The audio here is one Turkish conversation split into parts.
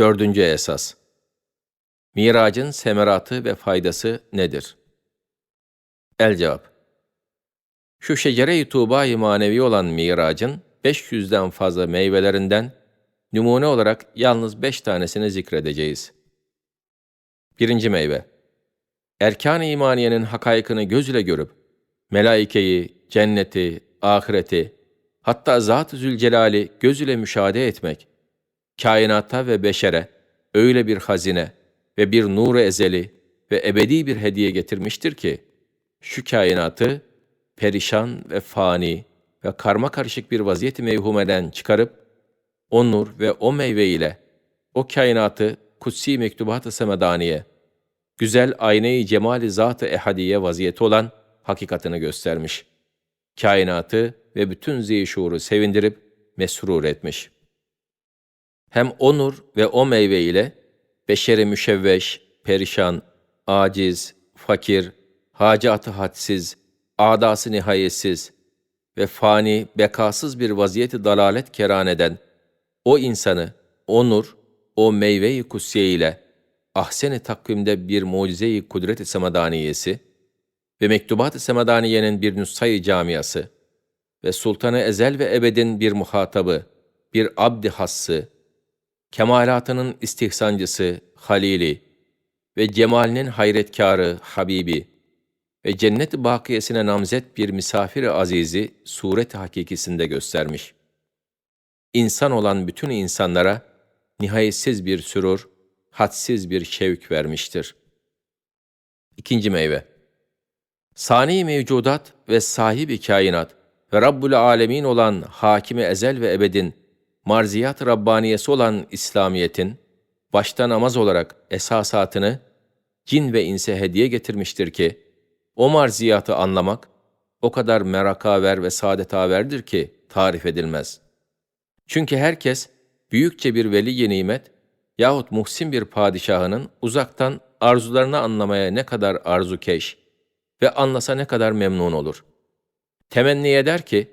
Dördüncü esas. Miracın semeratı ve faydası nedir? El cevap. Şu şecere-i tuğba-i manevi olan miracın 500'den fazla meyvelerinden numune olarak yalnız beş tanesini zikredeceğiz. Birinci meyve. Erkan-ı imaniyenin hakaykını göz ile görüp, melaikeyi, cenneti, ahireti, hatta Zat-ı Zülcelal'i göz ile müşahede etmek, kainata ve beşere öyle bir hazine ve bir nur ezeli ve ebedi bir hediye getirmiştir ki, şu kainatı perişan ve fani ve karma karışık bir vaziyeti mevhumeden çıkarıp, o nur ve o meyve ile o kainatı kutsi mektubat-ı semedaniye, güzel ayna-i cemali zat-ı ehadiye vaziyeti olan hakikatını göstermiş. Kainatı ve bütün zihşuru sevindirip mesrur etmiş. Hem o nur ve o meyve ile beşeri müşevveş, perişan, aciz, fakir, hacatı hadsiz, adası nihayetsiz ve fani, bekasız bir vaziyeti dalalet keraneden o insanı, o nur, o meyve-i kutsiye ile ahsen-i takvimde bir mucize-i kudret-i semadaniyesi ve mektubat-ı semadaniyenin bir nüshayı camiası ve sultanı ezel ve ebedin bir muhatabı, bir abdi hassı, kemalatının istihsancısı, halili ve cemalinin hayretkarı, habibi ve cennet-i bakiyesine namzet bir misafir-i azizi suret hakikisinde göstermiş. İnsan olan bütün insanlara nihayetsiz bir sürur, hadsiz bir şevk vermiştir. İkinci meyve Sani mevcudat ve sahibi kainat ve Rabbul Alemin olan Hakimi Ezel ve Ebedin, marziyat Rabbaniyesi olan İslamiyet'in, başta namaz olarak esasatını cin ve inse hediye getirmiştir ki, o marziyatı anlamak, o kadar merakaver ve saadetaverdir ki tarif edilmez. Çünkü herkes, büyükçe bir veli nimet yahut muhsin bir padişahının uzaktan arzularını anlamaya ne kadar arzukeş ve anlasa ne kadar memnun olur. Temenni eder ki,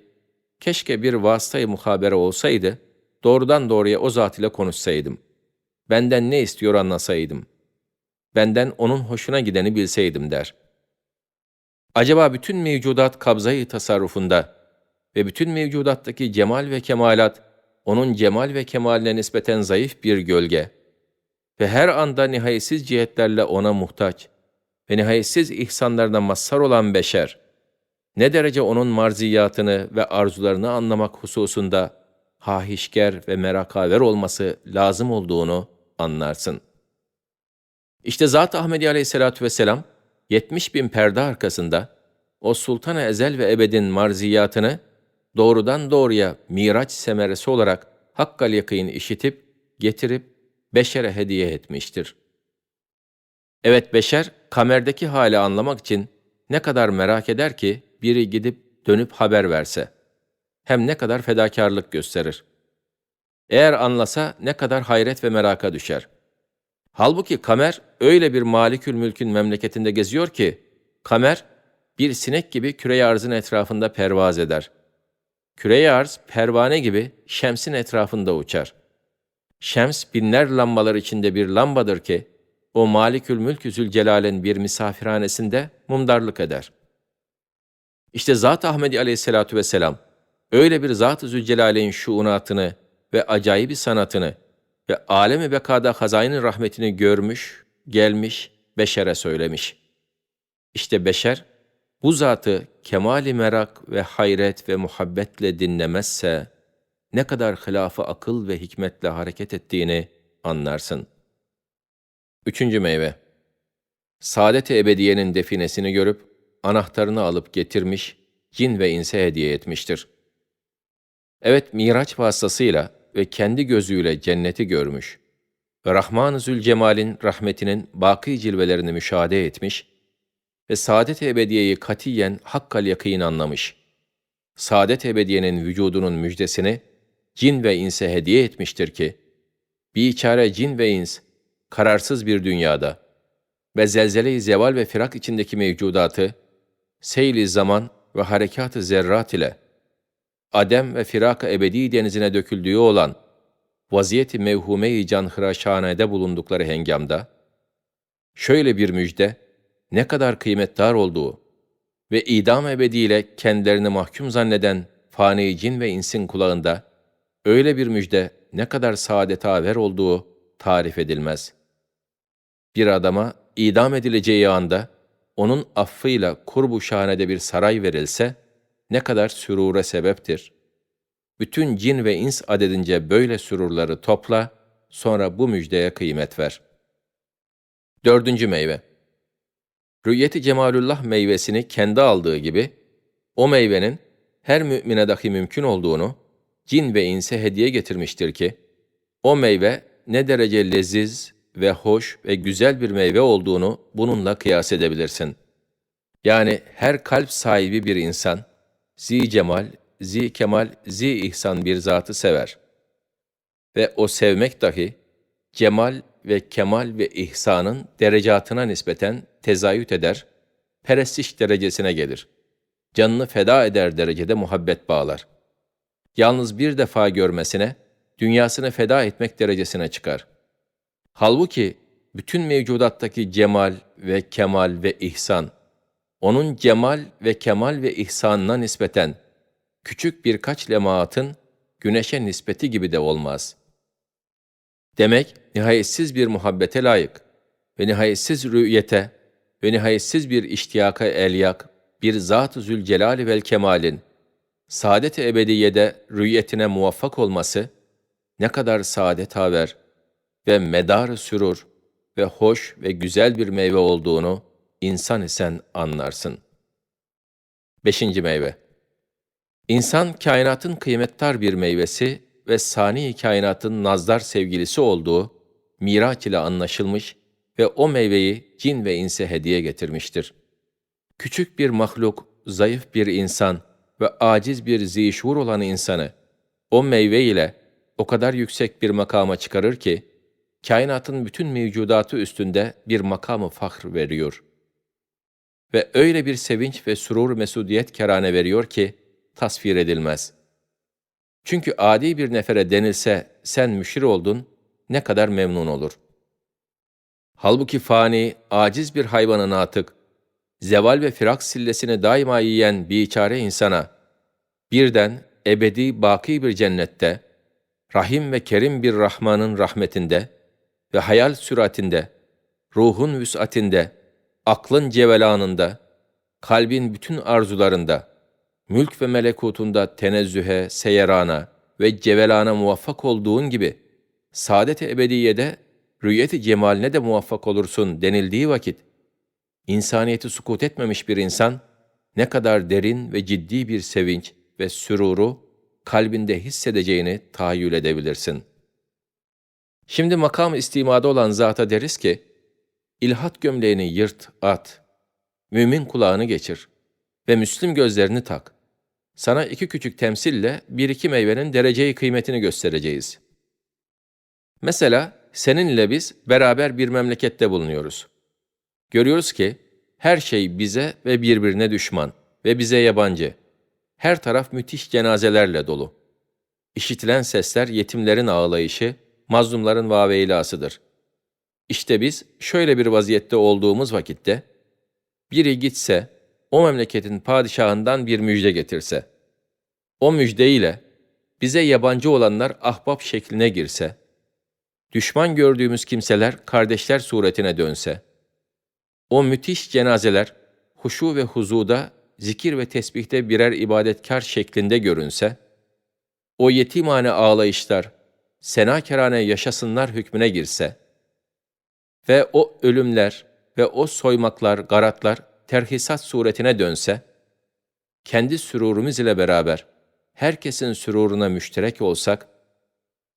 keşke bir vasıtayı muhabere olsaydı, doğrudan doğruya o zat ile konuşsaydım. Benden ne istiyor anlasaydım. Benden onun hoşuna gideni bilseydim der. Acaba bütün mevcudat kabzayı tasarrufunda ve bütün mevcudattaki cemal ve kemalat, onun cemal ve kemaline nispeten zayıf bir gölge ve her anda nihayetsiz cihetlerle ona muhtaç ve nihayetsiz ihsanlarına mazhar olan beşer, ne derece onun marziyatını ve arzularını anlamak hususunda hahişker ve merakaver olması lazım olduğunu anlarsın. İşte Zat Ahmedi Aleyhisselatü Vesselam 70 bin perde arkasında o Sultan-ı Ezel ve Ebed'in marziyatını doğrudan doğruya miraç semeresi olarak hakkal yakın işitip, getirip beşere hediye etmiştir. Evet beşer, kamerdeki hali anlamak için ne kadar merak eder ki biri gidip dönüp haber verse. Hem ne kadar fedakarlık gösterir. Eğer anlasa ne kadar hayret ve meraka düşer. Halbuki kamer öyle bir malikül mülkün memleketinde geziyor ki, kamer bir sinek gibi küre arzın etrafında pervaz eder. Küre arz pervane gibi şemsin etrafında uçar. Şems binler lambalar içinde bir lambadır ki, o Malikül Mülk Zülcelal'in bir misafirhanesinde mumdarlık eder. İşte Zat Ahmedi Aleyhisselatü Vesselam öyle bir Zat-ı Zülcelal'in şuunatını ve acayibi sanatını ve alemi bekada hazayının rahmetini görmüş, gelmiş, beşere söylemiş. İşte beşer, bu zatı kemali merak ve hayret ve muhabbetle dinlemezse, ne kadar hilafı akıl ve hikmetle hareket ettiğini anlarsın. Üçüncü meyve Saadet-i Ebediye'nin definesini görüp, anahtarını alıp getirmiş, cin ve inse hediye etmiştir. Evet, Miraç vasıtasıyla ve kendi gözüyle cenneti görmüş ve Rahman-ı Zülcemal'in rahmetinin baki cilvelerini müşahede etmiş ve saadet-i ebediyeyi katiyen hakkal yakîn anlamış. Saadet-i ebediyenin vücudunun müjdesini cin ve inse hediye etmiştir ki, biçare cin ve ins, kararsız bir dünyada ve zelzele-i zeval ve firak içindeki mevcudatı, seyli zaman ve harekat-ı zerrat ile, adem ve firak ebedi denizine döküldüğü olan vaziyeti mevhume-i canhıraşhanede bulundukları hengamda, şöyle bir müjde, ne kadar kıymetdar olduğu ve idam ebediyle kendilerini mahkum zanneden fani cin ve insin kulağında, öyle bir müjde ne kadar saadet haber olduğu tarif edilmez. Bir adama idam edileceği anda, onun affıyla kurbu şahanede bir saray verilse, ne kadar sürure sebeptir. Bütün cin ve ins adedince böyle sürurları topla, sonra bu müjdeye kıymet ver. Dördüncü meyve. Rüyeti Cemalullah meyvesini kendi aldığı gibi, o meyvenin her mümine dahi mümkün olduğunu, cin ve inse hediye getirmiştir ki, o meyve ne derece leziz ve hoş ve güzel bir meyve olduğunu bununla kıyas edebilirsin. Yani her kalp sahibi bir insan, zi cemal, zi kemal, zi ihsan bir zatı sever. Ve o sevmek dahi, cemal ve kemal ve ihsanın derecatına nispeten tezayüt eder, perestiş derecesine gelir. Canını feda eder derecede muhabbet bağlar. Yalnız bir defa görmesine, dünyasını feda etmek derecesine çıkar. Halbuki bütün mevcudattaki cemal ve kemal ve ihsan, onun cemal ve kemal ve ihsanına nispeten küçük birkaç lemaatın güneşe nispeti gibi de olmaz. Demek nihayetsiz bir muhabbete layık ve nihayetsiz rü'yete ve nihayetsiz bir iştiyaka elyak, bir Zat-ı Zülcelal vel Kemal'in saadet-i ebediyede rü'yetine muvaffak olması ne kadar saadet haber ve medar sürur ve hoş ve güzel bir meyve olduğunu insan isen anlarsın. Beşinci meyve İnsan kainatın kıymettar bir meyvesi ve sani kainatın nazdar sevgilisi olduğu Miraç ile anlaşılmış ve o meyveyi cin ve inse hediye getirmiştir. Küçük bir mahluk, zayıf bir insan ve aciz bir zişur olan insanı o meyve ile o kadar yüksek bir makama çıkarır ki, kainatın bütün mevcudatı üstünde bir makamı fahr veriyor. Ve öyle bir sevinç ve surur mesudiyet kerane veriyor ki, tasvir edilmez. Çünkü adi bir nefere denilse, sen müşir oldun, ne kadar memnun olur. Halbuki fani, aciz bir hayvanın atık, zeval ve firak sillesini daima yiyen biçare insana, birden ebedi baki bir cennette, rahim ve kerim bir Rahman'ın rahmetinde ve hayal süratinde, ruhun vüsatinde, aklın cevelanında, kalbin bütün arzularında, mülk ve melekutunda tenezzühe, seyerana ve cevelana muvaffak olduğun gibi, saadet-i ebediyede rüyeti cemaline de muvaffak olursun denildiği vakit, insaniyeti sukut etmemiş bir insan, ne kadar derin ve ciddi bir sevinç ve süruru kalbinde hissedeceğini tahayyül edebilirsin. Şimdi makam istimada olan zata deriz ki, ilhat gömleğini yırt, at, mümin kulağını geçir ve Müslim gözlerini tak. Sana iki küçük temsille bir iki meyvenin dereceyi kıymetini göstereceğiz. Mesela seninle biz beraber bir memlekette bulunuyoruz. Görüyoruz ki her şey bize ve birbirine düşman ve bize yabancı. Her taraf müthiş cenazelerle dolu. İşitilen sesler yetimlerin ağlayışı, mazlumların vaveylasıdır. İşte biz şöyle bir vaziyette olduğumuz vakitte, biri gitse, o memleketin padişahından bir müjde getirse, o müjdeyle bize yabancı olanlar ahbap şekline girse, düşman gördüğümüz kimseler kardeşler suretine dönse, o müthiş cenazeler huşu ve huzuda, zikir ve tesbihte birer ibadetkar şeklinde görünse, o yetimane ağlayışlar, senakerane yaşasınlar hükmüne girse ve o ölümler ve o soymaklar, garatlar terhisat suretine dönse, kendi sürurumuz ile beraber herkesin süruruna müşterek olsak,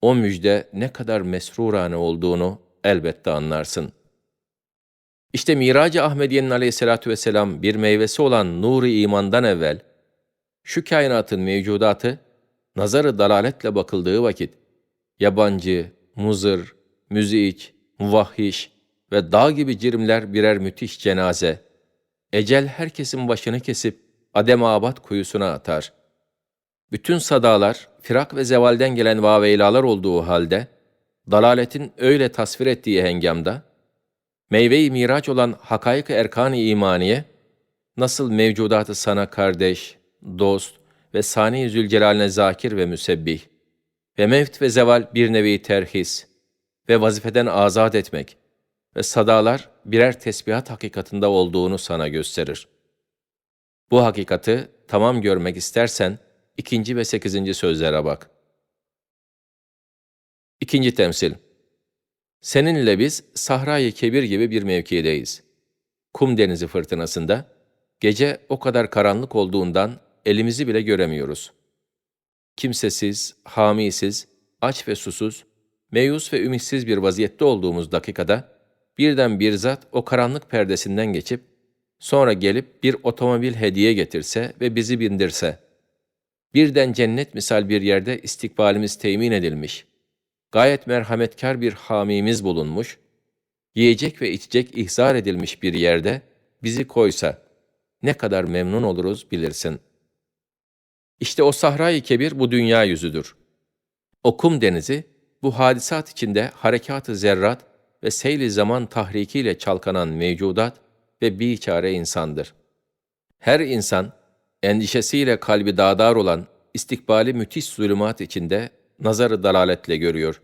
o müjde ne kadar mesrurane olduğunu elbette anlarsın. İşte Mirac-ı Ahmediye'nin aleyhissalatü vesselam bir meyvesi olan nuru imandan evvel, şu kainatın mevcudatı, nazarı dalaletle bakıldığı vakit, yabancı, muzır, müziç, muvahhiş ve dağ gibi cirimler birer müthiş cenaze, ecel herkesin başını kesip adem abat kuyusuna atar. Bütün sadalar, firak ve zevalden gelen vaveylalar olduğu halde, dalaletin öyle tasvir ettiği hengamda, meyve-i miraç olan hakaik-ı erkan-ı imaniye, nasıl mevcudatı sana kardeş, dost ve sani zülcelalne zakir ve müsebbih ve mevt ve zeval bir nevi terhis ve vazifeden azat etmek ve sadalar birer tesbihat hakikatında olduğunu sana gösterir. Bu hakikati tamam görmek istersen, ikinci ve sekizinci sözlere bak. İkinci temsil. Seninle biz Sahra-i Kebir gibi bir mevkideyiz. Kum denizi fırtınasında, gece o kadar karanlık olduğundan elimizi bile göremiyoruz. Kimsesiz, hamisiz, aç ve susuz, meyus ve ümitsiz bir vaziyette olduğumuz dakikada, birden bir zat o karanlık perdesinden geçip, sonra gelip bir otomobil hediye getirse ve bizi bindirse, birden cennet misal bir yerde istikbalimiz temin edilmiş, gayet merhametkar bir hamimiz bulunmuş, yiyecek ve içecek ihzar edilmiş bir yerde bizi koysa, ne kadar memnun oluruz bilirsin. İşte o sahra-i kebir bu dünya yüzüdür. O kum denizi, bu hadisat içinde harekat-ı zerrat ve seyli zaman tahrikiyle çalkanan mevcudat ve biçare insandır. Her insan, endişesiyle kalbi dağdar olan istikbali müthiş zulümat içinde nazarı dalaletle görüyor.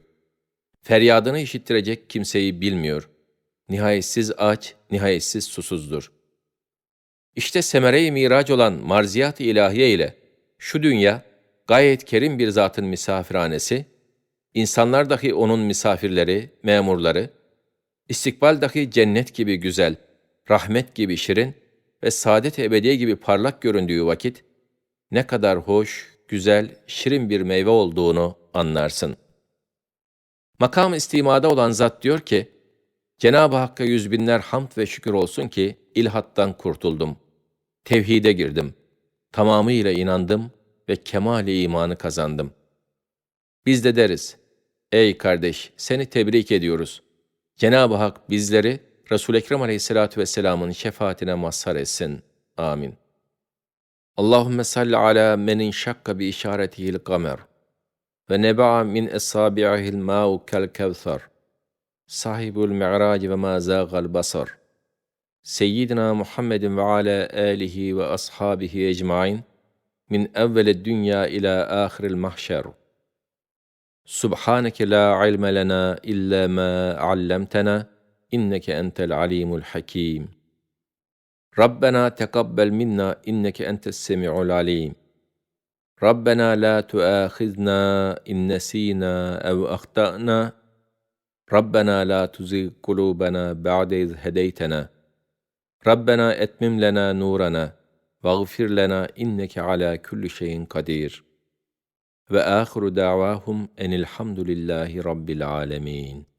Feryadını işittirecek kimseyi bilmiyor. Nihayetsiz aç, nihayetsiz susuzdur. İşte semere-i mirac olan marziyat-ı ilahiye ile şu dünya gayet kerim bir zatın misafirhanesi, insanlar dahi onun misafirleri, memurları, istikbal dahi cennet gibi güzel, rahmet gibi şirin ve saadet ebediye gibi parlak göründüğü vakit, ne kadar hoş, güzel, şirin bir meyve olduğunu anlarsın. Makam istimada olan zat diyor ki, Cenab-ı Hakk'a yüz binler hamd ve şükür olsun ki ilhattan kurtuldum. Tevhide girdim. Tamamıyla inandım ve kemal imanı kazandım. Biz de deriz, ey kardeş seni tebrik ediyoruz. Cenab-ı Hak bizleri Resul-i Ekrem Aleyhisselatü Vesselam'ın şefaatine mazhar etsin. Amin. Allahümme salli ala menin şakka bi işaretihil kamer ve neba'a min esabi'ihil ma'u kel kevser sahibul mi'rac ve ma zâgal basar Seyyidina Muhammedin ve ala alihi ve ashabihi ecmain min evveled dünya ila ahiril mahşer. سبحانك لا علم لنا إلا ما علمتنا إنك أنت العليم الحكيم. ربنا تقبل منا إنك أنت السميع العليم. ربنا لا تؤاخذنا إن نسينا أو أخطأنا. ربنا لا تزغ قلوبنا بعد إذ هديتنا. ربنا أتمم لنا نورنا واغفر لنا إنك على كل شيء قدير. وآخر دعواهم أن الحمد لله رب العالمين.